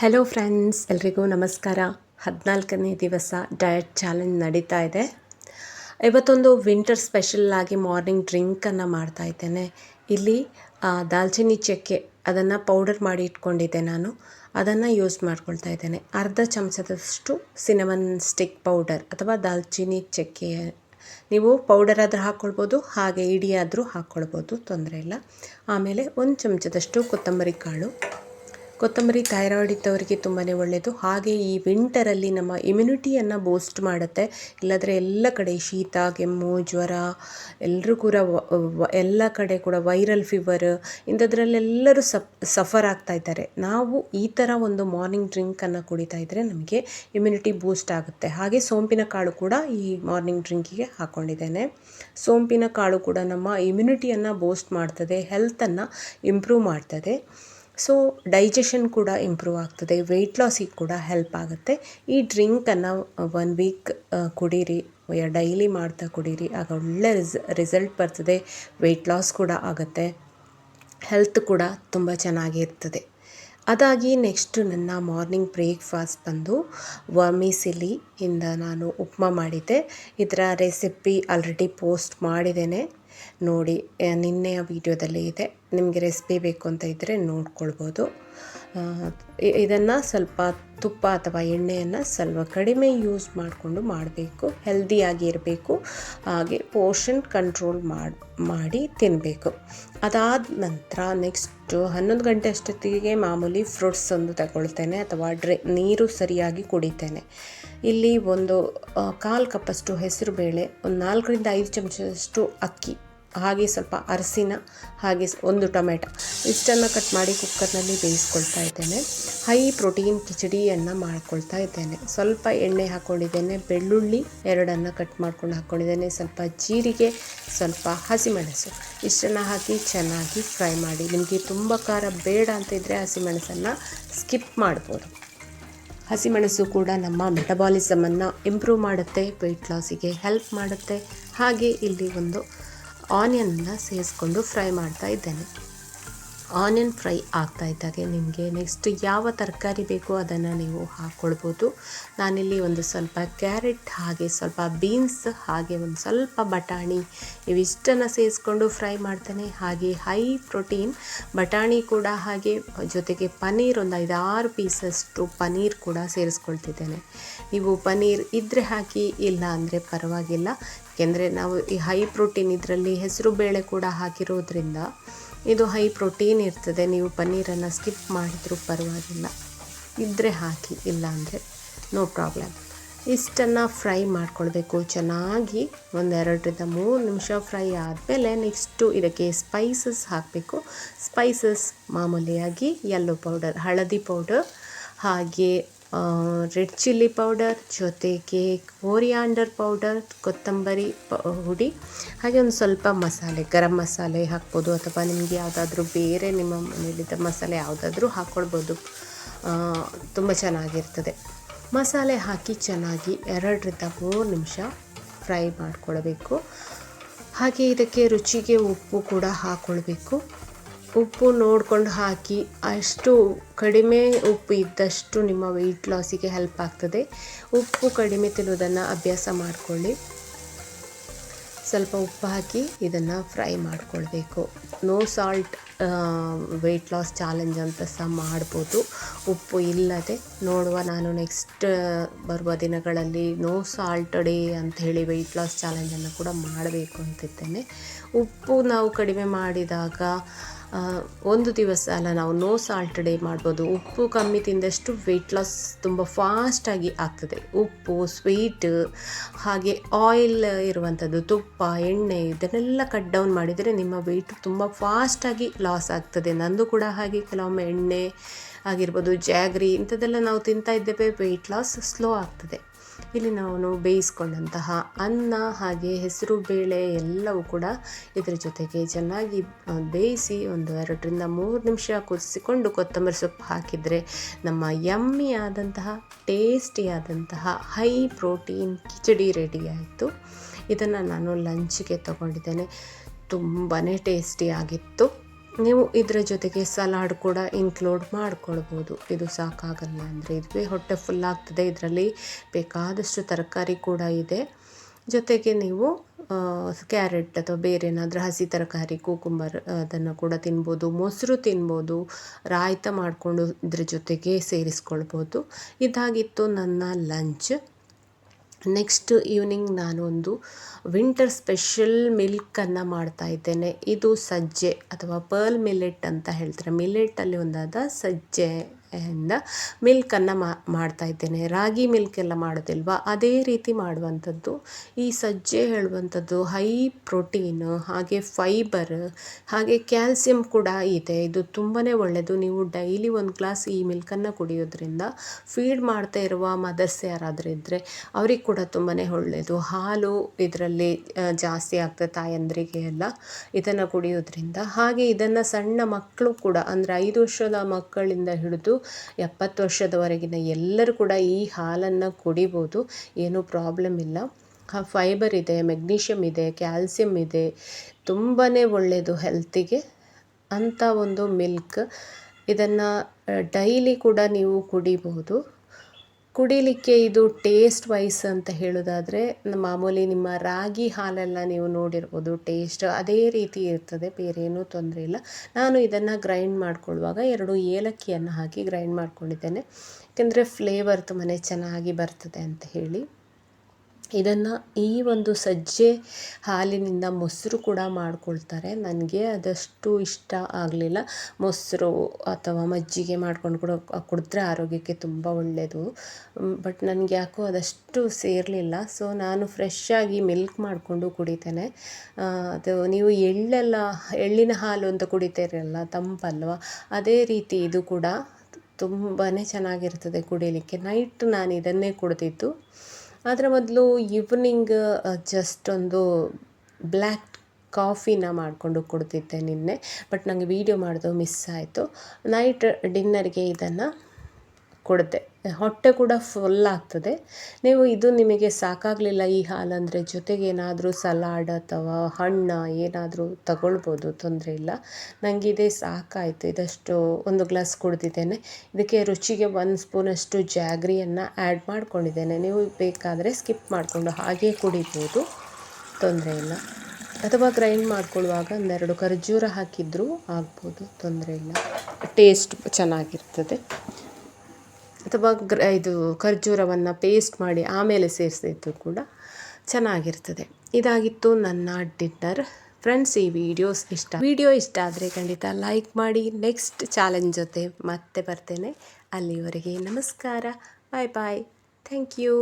Hello friends ಎಲ್ರಿಗೂ ನಮಸ್ಕಾರ. ಹದಿನಾಲ್ಕನೇ ದಿವಸ ಡಯಟ್ ಚಾಲೆಂಜ್ ನಡೀತಾ ಇದೆ. ಇವತ್ತೊಂದು ವಿಂಟರ್ ಸ್ಪೆಷಲ್ ಆಗಿ ಮಾರ್ನಿಂಗ್ ಡ್ರಿಂಕನ್ನು ಮಾಡ್ತಾ ಇದ್ದೇನೆ. ಇಲ್ಲಿ ದಾಲ್ಚಿನ್ನಿ ಚಕ್ಕೆ ಅದನ್ನು ಪೌಡರ್ ಮಾಡಿ ಇಟ್ಕೊಂಡಿದ್ದೆ ನಾನು. ಅದನ್ನು ಯೂಸ್ ಮಾಡ್ಕೊಳ್ತಾ ಇದ್ದೇನೆ. ಅರ್ಧ ಚಮಚದಷ್ಟು ಸಿನಮನ್ ಸ್ಟಿಕ್ ಪೌಡರ್ ಅಥವಾ ದಾಲ್ಚಿನ್ನಿ ಚಕ್ಕೆ. ನೀವು ಪೌಡರ್ ಆದರೂ ಹಾಕ್ಕೊಳ್ಬೋದು ಹಾಗೆ ಇಡಿಯಾದರೂ ಹಾಕ್ಕೊಳ್ಬೋದು ತೊಂದರೆ ಇಲ್ಲ. ಆಮೇಲೆ ಒಂದು ಚಮಚದಷ್ಟು ಕೊತ್ತಂಬರಿ ಕಾಳು. ಕೊತ್ತಂಬರಿ, ಥೈರಾಯ್ಡ್ ಇದ್ದವರಿಗೆ ತುಂಬಾ ಒಳ್ಳೆಯದು ಹಾಗೆ ಈ ವಿಂಟರಲ್ಲಿ ನಮ್ಮ ಇಮ್ಯುನಿಟಿಯನ್ನು ಬೂಸ್ಟ್ ಮಾಡುತ್ತೆ. ಇಲ್ಲದ್ರೆ ಎಲ್ಲ ಕಡೆ ಶೀತ, ಕೆಮ್ಮು, ಜ್ವರ ಎಲ್ಲರೂ ಕೂಡ ಎಲ್ಲ ಕಡೆ ಕೂಡ ವೈರಲ್ ಫೀವರ್ ಇಂಥದ್ರಲ್ಲೆಲ್ಲರೂ ಸಫ್ ಸಫರ್ ಆಗ್ತಾ ಇದ್ದಾರೆ. ನಾವು ಈ ಥರ ಒಂದು ಮಾರ್ನಿಂಗ್ ಡ್ರಿಂಕನ್ನು ಕುಡಿತಾ ಇದ್ದರೆ ನಮಗೆ ಇಮ್ಯುನಿಟಿ ಬೂಸ್ಟ್ ಆಗುತ್ತೆ. ಹಾಗೆ ಸೋಂಪಿನ ಕಾಳು ಕೂಡ ಈ ಮಾರ್ನಿಂಗ್ ಡ್ರಿಂಕಿಗೆ ಹಾಕ್ಕೊಂಡಿದ್ದೇನೆ ಸೋಂಪಿನ ಕಾಳು ಕೂಡ ನಮ್ಮ ಇಮ್ಯುನಿಟಿಯನ್ನು ಬೂಸ್ಟ್ ಮಾಡ್ತದೆ, ಹೆಲ್ತನ್ನು ಇಂಪ್ರೂವ್ ಮಾಡ್ತದೆ. ಸೊ ಡೈಜೆಷನ್ ಕೂಡ ಇಂಪ್ರೂವ್ ಆಗ್ತದೆ ವೆಯ್ಟ್ ಲಾಸಿಗೆ ಕೂಡ ಹೆಲ್ಪ್ ಆಗುತ್ತೆ. ಈ ಡ್ರಿಂಕನ್ನು ಒನ್ ವೀಕ್ ಕುಡೀರಿ ಡೈಲಿ ಮಾಡ್ತಾ ಕುಡೀರಿ, ಆಗ ಒಳ್ಳೆ ರಿಸ್ ರಿಸಲ್ಟ್ ಬರ್ತದೆ ವೆಯ್ಟ್ ಲಾಸ್ ಕೂಡ ಆಗುತ್ತೆ ಹೆಲ್ತ್ ಕೂಡ ತುಂಬ ಚೆನ್ನಾಗಿರ್ತದೆ ಅದಾಗಿ ನೆಕ್ಸ್ಟ್ ನನ್ನ ಮಾರ್ನಿಂಗ್ ಬ್ರೇಕ್ಫಾಸ್ಟ್ ಬಂದು ವರ್ಮಿಸಿಲಿ ಇಂದ ನಾನು ಉಪ್ಮಾ ಮಾಡಿದ್ದೆ. ಇದರ ರೆಸಿಪಿ ಆಲ್ರೆಡಿ ಪೋಸ್ಟ್ ಮಾಡಿದ್ದೇನೆ. ನೋಡಿ ನಿನ್ನೆಯ ವಿಡಿಯೋದಲ್ಲಿ ಇದೆ. ನಿಮಗೆ ರೆಸಿಪಿ ಬೇಕು ಅಂತ ಇದ್ದರೆ ನೋಡ್ಕೊಳ್ಬೋದು. ಇದನ್ನು ಸ್ವಲ್ಪ ತುಪ್ಪ ಅಥವಾ ಎಣ್ಣೆಯನ್ನು ಸ್ವಲ್ಪ ಕಡಿಮೆ ಯೂಸ್ ಮಾಡಿಕೊಂಡು ಮಾಡಬೇಕು. ಹೆಲ್ದಿಯಾಗಿ ಇರಬೇಕು. ಹಾಗೆ ಪೋರ್ಷನ್ ಕಂಟ್ರೋಲ್ ಮಾಡಿ ಮಾಡಿ ತಿನ್ನಬೇಕು ಅದಾದ ನಂತರ ನೆಕ್ಸ್ಟು ಹನ್ನೊಂದು ಗಂಟೆ ಅಷ್ಟೊತ್ತಿಗೆ ಮಾಮೂಲಿ ಫ್ರೂಟ್ಸ್ ಒಂದು ತಗೊಳ್ತೇನೆ ಅಥವಾ ಡ್ರೆ ನೀರು ಸರಿಯಾಗಿ ಕುಡಿತೇನೆ. ಇಲ್ಲಿ ಒಂದು ಕಾಲು ಕಪ್ಪಷ್ಟು ಹೆಸರು ಬೇಳೆ ಒಂದು ನಾಲ್ಕರಿಂದ ಐದು ಚಮಚದಷ್ಟು ಅಕ್ಕಿ. ಹಾಗೆ ಸ್ವಲ್ಪ ಅರಸಿನ ಹಾಗೆ ಒಂದು ಟೊಮೆಟೊ. ಇಷ್ಟನ್ನು ಕಟ್ ಮಾಡಿ ಕುಕ್ಕರ್ನಲ್ಲಿ ಬೇಯಿಸ್ಕೊಳ್ತಾ ಇದ್ದೇನೆ. ಹೈ ಪ್ರೋಟೀನ್ ಕಿಚಡಿಯನ್ನು ಮಾಡ್ಕೊಳ್ತಾ ಇದ್ದೇನೆ. ಸ್ವಲ್ಪ ಎಣ್ಣೆ ಹಾಕ್ಕೊಂಡಿದ್ದೇನೆ ಬೆಳ್ಳುಳ್ಳಿ ಎರಡನ್ನು ಕಟ್ ಮಾಡ್ಕೊಂಡು ಹಾಕ್ಕೊಂಡಿದ್ದೇನೆ ಸ್ವಲ್ಪ ಜೀರಿಗೆ, ಸ್ವಲ್ಪ ಹಸಿಮೆಣಸು. ಇಷ್ಟನ್ನು ಹಾಕಿ ಚೆನ್ನಾಗಿ ಫ್ರೈ ಮಾಡಿ. ನಿಮಗೆ ತುಂಬ ಖಾರ ಬೇಡ ಅಂತ ಇದ್ದರೆ ಹಸಿಮೆಣಸನ್ನು ಸ್ಕಿಪ್ ಮಾಡ್ಬೋದು. ಹಸಿಮೆಣಸು ಕೂಡ ನಮ್ಮ ಮೆಟಬಾಲಿಸಮನ್ನು ಇಂಪ್ರೂವ್ ಮಾಡುತ್ತೆ ವೆಯ್ಟ್ ಲಾಸಿಗೆ ಹೆಲ್ಪ್ ಮಾಡುತ್ತೆ. ಹಾಗೆ ಇಲ್ಲಿ ಒಂದು ಆನಿಯನ್ನ ಸೇರಿಸ್ಕೊಂಡು ಫ್ರೈ ಮಾಡ್ತಾ ಇದ್ದೇನೆ. ಆನಿಯನ್ ಫ್ರೈ ಆಗ್ತಾ ಇದ್ದಾಗೆ. ನಿಮಗೆ ನೆಕ್ಸ್ಟ್ ಯಾವ ತರಕಾರಿ ಬೇಕೋ ಅದನ್ನು ನೀವು ಹಾಕ್ಕೊಳ್ಬೋದು ನಾನಿಲ್ಲಿ ಒಂದು ಸ್ವಲ್ಪ ಕ್ಯಾರೆಟ್ ಹಾಗೆ ಸ್ವಲ್ಪ ಬೀನ್ಸ್ ಹಾಗೆ ಒಂದು ಸ್ವಲ್ಪ ಬಟಾಣಿ ಇವಿಷ್ಟನ್ನು ಸೇರಿಸ್ಕೊಂಡು ಫ್ರೈ ಮಾಡ್ತೇನೆ. ಹಾಗೆ ಹೈ ಪ್ರೋಟೀನ್ ಬಟಾಣಿ ಕೂಡ ಹಾಗೆ ಜೊತೆಗೆ ಪನ್ನೀರ್ ಒಂದು ಐದಾರು ಪೀಸಷ್ಟು ಪನ್ನೀರ್ ಕೂಡ ಸೇರಿಸ್ಕೊಳ್ತಿದ್ದೇನೆ. ನೀವು ಪನ್ನೀರ್ ಇದ್ದರೆ ಹಾಕಿ, ಇಲ್ಲ ಅಂದರೆ ಪರವಾಗಿಲ್ಲ. ಏಕೆಂದರೆ ನಾವು ಈ ಹೈ ಪ್ರೋಟೀನ್ ಇದರಲ್ಲಿ ಹೆಸರು ಬೇಳೆ ಕೂಡ ಹಾಕಿರೋದ್ರಿಂದ ಇದು ಹೈ ಪ್ರೋಟೀನ್ ಇರ್ತದೆ. ನೀವು ಪನ್ನೀರನ್ನು ಸ್ಕಿಪ್ ಮಾಡಿದರೂ ಪರವಾಗಿಲ್ಲ. ಇದ್ದರೆ ಹಾಕಿ ಇಲ್ಲ ಅಂದರೆ ನೋ ಪ್ರಾಬ್ಲಮ್. ಇಷ್ಟನ್ನು ಫ್ರೈ ಮಾಡ್ಕೊಳ್ಬೇಕು. ಚೆನ್ನಾಗಿ ಒಂದೆರಡರಿಂದ ಮೂರು ನಿಮಿಷ ಫ್ರೈ ಆದಮೇಲೆ ನೆಕ್ಸ್ಟು ಇದಕ್ಕೆ ಸ್ಪೈಸಸ್ ಹಾಕಬೇಕು. ಸ್ಪೈಸಸ್ ಮಾಮೂಲಿಯಾಗಿ ಯೆಲ್ಲೋ ಪೌಡರ್ ಹಳದಿ ಪೌಡರ್ ಹಾಗೆ ರೆಡ್ ಚಿಲ್ಲಿ ಪೌಡರ್ ಜೊತೆಗೆ ಕೋರಿಯಾಂಡರ್ ಪೌಡರ್, ಕೊತ್ತಂಬರಿ ಹುಡಿ, ಹಾಗೆ ಒಂದು ಸ್ವಲ್ಪ ಮಸಾಲೆ, ಗರಂ ಮಸಾಲೆ ಹಾಕ್ಬೋದು, ಅಥವಾ ನಿಮಗೆ ಯಾವುದಾದ್ರೂ ಬೇರೆ ನಿಮ್ಮ ಮನೆಯಲ್ಲಿದ್ದ ಮಸಾಲೆ ಯಾವುದಾದ್ರೂ ಹಾಕ್ಕೊಳ್ಬೋದು ತುಂಬ ಚೆನ್ನಾಗಿರ್ತದೆ. ಮಸಾಲೆ ಹಾಕಿ ಚೆನ್ನಾಗಿ ಎರಡರಿಂದ ಮೂರು ನಿಮಿಷ ಫ್ರೈ ಮಾಡಿಕೊಳ್ಬೇಕು. ಹಾಗೆ ಇದಕ್ಕೆ ರುಚಿಗೆ ಉಪ್ಪು ಕೂಡ ಹಾಕ್ಕೊಳ್ಬೇಕು ಉಪ್ಪು ನೋಡ್ಕೊಂಡು ಹಾಕಿ, ಅಷ್ಟು ಕಡಿಮೆ ಉಪ್ಪು ಇದ್ದಷ್ಟು ನಿಮ್ಮ ವೆಯ್ಟ್ ಲಾಸಿಗೆ ಹೆಲ್ಪ್ ಆಗ್ತದೆ. ಉಪ್ಪು ಕಡಿಮೆ ತಿನ್ನೋದನ್ನು ಅಭ್ಯಾಸ ಮಾಡಿಕೊಳ್ಳಿ. ಸ್ವಲ್ಪ ಉಪ್ಪು ಹಾಕಿ ಇದನ್ನು ಫ್ರೈ ಮಾಡಿಕೊಳ್ಬೇಕು. No salt weight loss challenge ಅಂತ ಸಹ ಮಾಡ್ಬೋದು. ಉಪ್ಪು ಇಲ್ಲದೆ ನೋಡುವ ನಾನು ನೆಕ್ಸ್ಟ್ ಬರುವ ದಿನಗಳಲ್ಲಿ ನೋ ಸಾಲ್ಟ್ ಡೇ ಅಂತ ಹೇಳಿ ವೆಯ್ಟ್ ಲಾಸ್ ಚಾಲೆಂಜನ್ನು ಕೂಡ ಮಾಡಬೇಕು ಅಂತಿದ್ದೇನೆ. ಉಪ್ಪು ನಾವು ಕಡಿಮೆ ಮಾಡಿದಾಗ ಒಂದು ದಿವಸ ಅಲ್ಲ, ನಾವು ನೋ ಸಾಲ್ಟ್ ಡೇ ಮಾಡ್ಬೋದು. ಉಪ್ಪು ಕಮ್ಮಿ ತಿಂದಷ್ಟು ವೆಯ್ಟ್ ಲಾಸ್ ತುಂಬ ಫಾಸ್ಟಾಗಿ ಆಗ್ತದೆ. ಉಪ್ಪು ಸ್ವೀಟ್ ಹಾಗೆ ಆಯಿಲ್ ಇರುವಂಥದ್ದು ತುಪ್ಪ, ಎಣ್ಣೆ ಇದನ್ನೆಲ್ಲ ಕಟ್ ಡೌನ್ ಮಾಡಿದರೆ ನಿಮ್ಮ ವೆಯ್ಟ್ ತುಂಬ ಫಾಸ್ಟಾಗಿ ಲಾಸ್ ಆಗ್ತದೆ. ನಂದು ಕೂಡ ಹಾಗೆ, ಕೆಲವೊಮ್ಮೆ ಎಣ್ಣೆ ಆಗಿರ್ಬೋದು ಜಾಗ್ರಿ ಇಂಥದ್ದೆಲ್ಲ ನಾವು ತಿಂತಾ ಇದ್ದೇವೆ ವೆಯ್ಟ್ ಲಾಸ್ ಸ್ಲೋ ಆಗ್ತದೆ. ಇಲ್ಲಿ ನಾನು ಬೇಯಿಸ್ಕೊಂಡಂತಹ ಅನ್ನ ಹಾಗೆ ಹೆಸರು, ಬೇಳೆ ಎಲ್ಲವೂ ಕೂಡ ಇದರ ಜೊತೆಗೆ ಚೆನ್ನಾಗಿ ಬೇಯಿಸಿ ಒಂದು ಎರಡರಿಂದ ಮೂರು ನಿಮಿಷ ಕುದಿಸಿಕೊಂಡು ಕೊತ್ತಂಬರಿ ಸೊಪ್ಪು ಹಾಕಿದರೆ ನಮ್ಮ ಯಮ್ಮಿ ಆದಂತಹ ಟೇಸ್ಟಿಯಾದಂತಹ ಹೈ ಪ್ರೋಟೀನ್ ಕಿಚಡಿ ರೆಡಿ ಆಯಿತು. ಇದನ್ನು ನಾನು ಲಂಚ್ಗೆ ತಗೊಂಡಿದ್ದೇನೆ. ತುಂಬಾ ಟೇಸ್ಟಿ ಆಗಿತ್ತು. ನೀವು ಇದರ ಜೊತೆಗೆ ಸಲಾಡ್ ಕೂಡ ಇನ್ಕ್ಲೂಡ್ ಮಾಡ್ಕೊಳ್ಬೋದು. ಇದು ಸಾಕಾಗಲ್ಲ ಅಂದರೆ ಇದುವೇ ಹೊಟ್ಟೆ ಫುಲ್ ಆಗ್ತದೆ. ಇದರಲ್ಲಿ ಬೇಕಾದಷ್ಟು ತರಕಾರಿ ಕೂಡ ಇದೆ. ಜೊತೆಗೆ ನೀವು ಕ್ಯಾರೆಟ್ ಅಥವಾ ಬೇರೆ ಏನಾದರೂ ಹಸಿ ತರಕಾರಿ ಕೂಕುಂಬರ್ ಅದನ್ನು ಕೂಡ ತಿನ್ಬೋದು. ಮೊಸರು ತಿನ್ಬೋದು. ರಾಯ್ತ ಮಾಡಿಕೊಂಡು ಇದ್ರ ಜೊತೆಗೆ ಸೇರಿಸ್ಕೊಳ್ಬೋದು. ಇದಾಗಿತ್ತು ನನ್ನ ಲಂಚ್ ನೆಕ್ಸ್ಟ್ ಈವ್ನಿಂಗ್ ನಾನೊಂದು ವಿಂಟರ್ ಸ್ಪೆಷಲ್ ಮಿಲ್ಕನ್ನು ಮಾಡ್ತಾ ಇದ್ದೇನೆ. ಇದು ಸಜ್ಜೆ ಅಥವಾ ಪರ್ಲ್ ಮಿಲೆಟ್ ಅಂತ ಹೇಳ್ತಾರೆ. ಮಿಲೆಟಲ್ಲಿ ಒಂದಾದ ಸಜ್ಜೆ. ಇಂದ ಮಿಲ್ಕನ್ನು ಮಾಡ್ತಾ ಇದ್ದೇನೆ. ರಾಗಿ ಮಿಲ್ಕ್ ಎಲ್ಲ ಮಾಡೋದಿಲ್ವಾ? ಅದೇ ರೀತಿ ಮಾಡುವಂಥದ್ದು. ಈ ಸಜ್ಜೆ ಹೇಳುವಂಥದ್ದು ಹೈ ಪ್ರೋಟೀನ್ ಹಾಗೆ ಫೈಬರ್ ಹಾಗೆ ಕ್ಯಾಲ್ಸಿಯಂ ಕೂಡ ಇದೆ. ಇದು ತುಂಬಾ ಒಳ್ಳೆಯದು ನೀವು ಡೈಲಿ ಒಂದು ಗ್ಲಾಸ್ ಈ ಮಿಲ್ಕನ್ನು ಕುಡಿಯೋದ್ರಿಂದ ಫೀಡ್ ಮಾಡ್ತಾ ಇರುವ ಮದರ್ಸ್ ಯಾರಾದರೂ ಇದ್ದರೆ ಅವ್ರಿಗೆ ಕೂಡ ತುಂಬಾ ಒಳ್ಳೆಯದು ಹಾಲು ಇದರಲ್ಲಿ ಜಾಸ್ತಿ ಆಗ್ತದೆ ತಾಯಂದ್ರಿಗೆ ಎಲ್ಲ ಇದನ್ನು ಕುಡಿಯೋದ್ರಿಂದ. ಹಾಗೆ ಇದನ್ನು ಸಣ್ಣ ಮಕ್ಕಳು ಕೂಡ, ಅಂದರೆ ಐದು ವರ್ಷದ ಮಕ್ಕಳಿಂದ ಹಿಡಿದು ಎಪ್ಪತ್ತು ವರ್ಷದವರೆಗಿನ ಎಲ್ಲರೂ ಕೂಡ ಈ ಹಾಲನ್ನು ಕುಡಿಬೋದು. ಏನೂ ಪ್ರಾಬ್ಲಮ್ ಇಲ್ಲ. ಫೈಬರ್ ಇದೆ ಮೆಗ್ನೀಷಿಯಮ್ ಇದೆ ಕ್ಯಾಲ್ಸಿಯಮ್ ಇದೆ. ತುಂಬಾ ಒಳ್ಳೆಯದು ಹೆಲ್ತಿಗೆ. ಅಂಥ ಒಂದು ಮಿಲ್ಕ್ ಇದನ್ನು ಡೈಲಿ ಕೂಡ ನೀವು ಕುಡಿಬಹುದು ಕುಡಿಲಿಕ್ಕೆ ಇದು ಟೇಸ್ಟ್ ವೈಸ್ ಅಂತ ಹೇಳೋದಾದರೆ ಮಾಮೂಲಿ ನಿಮ್ಮ ರಾಗಿ ಹಾಲೆಲ್ಲ ನೀವು ನೋಡಿರ್ಬೋದು ಟೇಸ್ಟ್ ಅದೇ ರೀತಿ ಇರ್ತದೆ, ಬೇರೆ ಏನೂ ತೊಂದರೆ ಇಲ್ಲ. ನಾನು ಇದನ್ನು ಗ್ರೈಂಡ್ ಮಾಡ್ಕೊಳ್ಳುವಾಗ ಎರಡು ಏಲಕ್ಕಿಯನ್ನು ಹಾಕಿ ಗ್ರೈಂಡ್ ಮಾಡ್ಕೊಂಡಿದ್ದೇನೆ. ಯಾಕೆಂದರೆ ಫ್ಲೇವರ್ ತುಂಬಾ ಚೆನ್ನಾಗಿ ಬರ್ತದೆ ಅಂತ ಹೇಳಿ. ಇದನ್ನು ಈ ಒಂದು ಸಜ್ಜೆ ಹಾಲಿನಿಂದ ಮೊಸರು ಕೂಡ ಮಾಡ್ಕೊಳ್ತಾರೆ. ನನಗೆ ಅದಷ್ಟು ಇಷ್ಟ ಆಗಲಿಲ್ಲ. ಮೊಸರು ಅಥವಾ ಮಜ್ಜಿಗೆ ಮಾಡ್ಕೊಂಡು ಕೂಡ ಕುಡಿದ್ರೆ ಆರೋಗ್ಯಕ್ಕೆ ತುಂಬ ಒಳ್ಳೆಯದು ಬಟ್ ನನಗೆ ಯಾಕೋ ಅದಷ್ಟು ಸೇರಲಿಲ್ಲ. ಸೊ, ನಾನು ಫ್ರೆಶ್ಶಾಗಿ ಮಿಲ್ಕ್ ಮಾಡಿಕೊಂಡು ಕುಡಿತೇನೆ. ಅದು ನೀವು ಎಳ್ಳೆಲ್ಲ, ಎಳ್ಳಿನ ಹಾಲು ಅಂತ ಕುಡಿತೀರಲ್ಲ, ತಂಪಲ್ವ? ಅದೇ ರೀತಿ ಇದು ಕೂಡ ತುಂಬಾ ಚೆನ್ನಾಗಿರ್ತದೆ ಕುಡಿಯಲಿಕ್ಕೆ ನೈಟ್ ನಾನು ಇದನ್ನೇ ಕುಡಿದಿದ್ದು. ಅದರ ಮೊದಲು ಈವ್ನಿಂಗ್ ಜಸ್ಟ್ ಒಂದು ಬ್ಲ್ಯಾಕ್ ಕಾಫಿನ ಮಾಡಿಕೊಂಡು ಕೊಡ್ತಿದ್ದೆ ನಿನ್ನೆ. ಬಟ್ ನನಗೆ ವೀಡಿಯೋ ಮಾಡೋದು ಮಿಸ್ ಆಯಿತು. ನೈಟ್ ಡಿನ್ನರ್ಗೆ ಇದನ್ನು ಕೊಡುತ್ತೆ ಹೊಟ್ಟೆ ಕೂಡ ಫುಲ್ ಆಗ್ತದೆ. ನೀವು ಇದು ನಿಮಗೆ ಸಾಕಾಗಲಿಲ್ಲ ಈ ಹಾಲಂದರೆ ಜೊತೆಗೆ ಏನಾದರೂ ಸಲಾಡ್ ಅಥವಾ ಹಣ್ಣು ಏನಾದರೂ ತಗೊಳ್ಬೋದು, ತೊಂದರೆ ಇಲ್ಲ. ನನಗೆ ಇದೇ ಸಾಕಾಯಿತು. ಇದಷ್ಟು ಒಂದು ಗ್ಲಾಸ್ ಕುಡ್ದಿದ್ದೇನೆ. ಇದಕ್ಕೆ ರುಚಿಗೆ ಒಂದು ಸ್ಪೂನಷ್ಟು ಜಾಗ್ರಿಯನ್ನು ಆ್ಯಡ್ ಮಾಡ್ಕೊಂಡಿದ್ದೇನೆ. ನೀವು ಬೇಕಾದರೆ ಸ್ಕಿಪ್ ಮಾಡಿಕೊಂಡು ಹಾಗೇ ಕುಡಿಬೋದು. ತೊಂದರೆ ಇಲ್ಲ. ಅಥವಾ ಗ್ರೈಂಡ್ ಮಾಡ್ಕೊಳ್ಳುವಾಗ ಒಂದೆರಡು ಖರ್ಜೂರ ಹಾಕಿದರೂ ಆಗ್ಬೋದು. ತೊಂದರೆ ಇಲ್ಲ. ಟೇಸ್ಟ್ ಚೆನ್ನಾಗಿರ್ತದೆ. ಅಥವಾ ಗ್ರ ಇದು ಖರ್ಜೂರವನ್ನು ಪೇಸ್ಟ್ ಮಾಡಿ ಆಮೇಲೆ ಸೇರಿಸಿದ್ದು ಕೂಡ ಚೆನ್ನಾಗಿರ್ತದೆ. ಇದಾಗಿತ್ತು ನನ್ನ ಡಿನ್ನರ್ ಫ್ರೆಂಡ್ಸ್ ಈ ವಿಡಿಯೋಸ್ ಇಷ್ಟ. ವಿಡಿಯೋ ಇಷ್ಟ ಆದರೆ ಖಂಡಿತ ಲೈಕ್ ಮಾಡಿ. ನೆಕ್ಸ್ಟ್ ಚಾಲೆಂಜ್ ಜೊತೆ ಮತ್ತೆ ಬರ್ತೇನೆ. ಅಲ್ಲಿವರೆಗೆ ನಮಸ್ಕಾರ. ಬಾಯ್ ಬಾಯ್ ಥ್ಯಾಂಕ್ ಯು